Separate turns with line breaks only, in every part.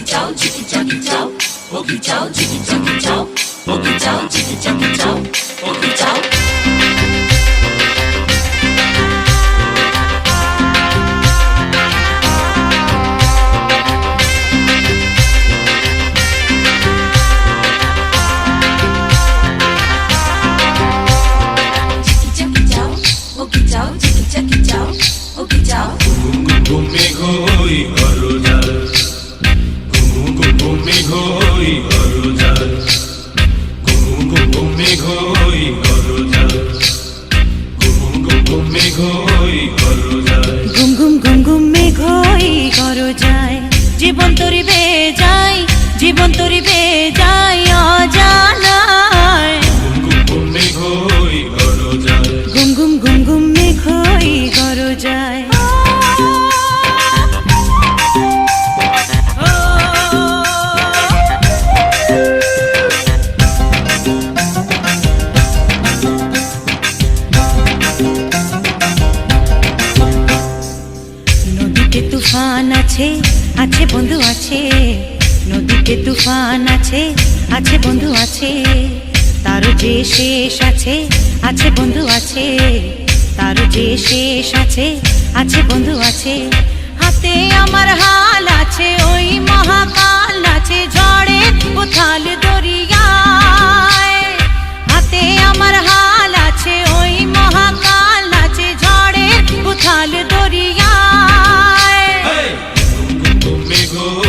চাও চিকি চাকি চাও ওকি চাও চিকি চাকি চাও ওকি চাও চিকি চাকি চাও ওকি চাও চিকি চাকি চাও ওকি চাও
ঘুমে ঘই করজাল ঘুমে ঘুমে ঘই ঘুমে
জীবন তরি বে যায়। জীবন তরি বে আছে আছে বন্ধু আছে, নদীতে তুফান আছে আছে বন্ধু আছে তার যে শেষ আছে আছে বন্ধু আছে তার যে শেষ আছে আছে বন্ধু আছে, হাতে আমার হাল আছে ওই মহাকাল
ঘুমে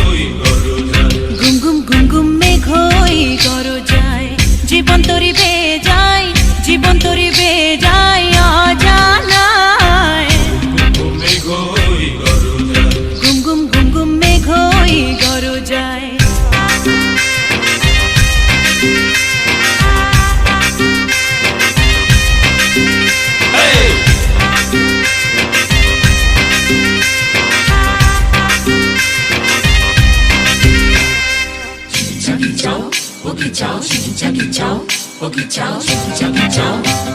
我给你瞧，给你
瞧，给你
瞧，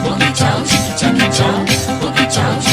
我给你瞧，给你瞧，给你瞧，我给你瞧。